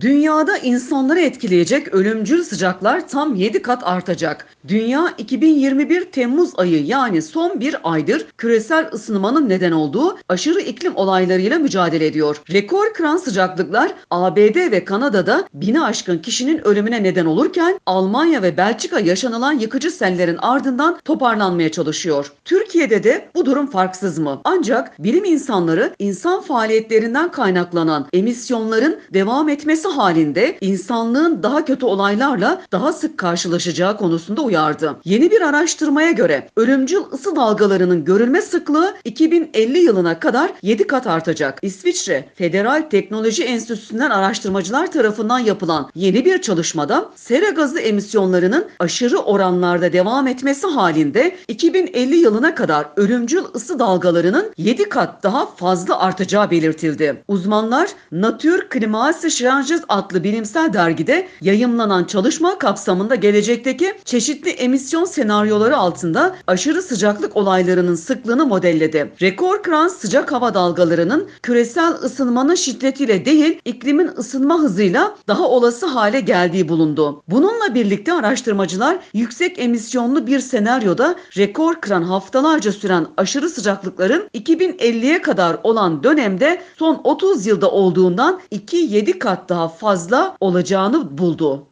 Dünyada insanları etkileyecek ölümcül sıcaklar tam 7 kat artacak. Dünya 2021 Temmuz ayı yani son bir aydır küresel ısınmanın neden olduğu aşırı iklim olaylarıyla mücadele ediyor. Rekor kıran sıcaklıklar ABD ve Kanada'da bini aşkın kişinin ölümüne neden olurken Almanya ve Belçika yaşanılan yıkıcı sellerin ardından toparlanmaya çalışıyor. Türkiye'de de bu durum farksız mı? Ancak bilim insanları insan faaliyetlerinden kaynaklanan emisyonların devam etmesi halinde insanlığın daha kötü olaylarla daha sık karşılaşacağı konusunda uyardı. Yeni bir araştırmaya göre ölümcül ısı dalgalarının görülme sıklığı 2050 yılına kadar 7 kat artacak. İsviçre Federal Teknoloji Enstitüsü'nden araştırmacılar tarafından yapılan yeni bir çalışmada sera gazı emisyonlarının aşırı oranlarda devam etmesi halinde 2050 yılına kadar ölümcül ısı dalgalarının 7 kat daha fazla artacağı belirtildi. Uzmanlar Nature Klimatische Changes adlı bilimsel dergide yayımlanan çalışma kapsamında gelecekteki çeşitli emisyon senaryoları altında aşırı sıcaklık olaylarının sıklığını modelledi. Rekor kıran sıcak hava dalgalarının küresel ısınmanın şiddetiyle değil iklimin ısınma hızıyla daha olası hale geldiği bulundu. Bununla birlikte araştırmacılar yüksek emisyonlu bir senaryoda rekor kıran haftalarca süren aşırı sıcaklıkların 2050'ye kadar olan dönemde son 30 yılda olduğundan 2-7 kat daha fazla olacağını buldu.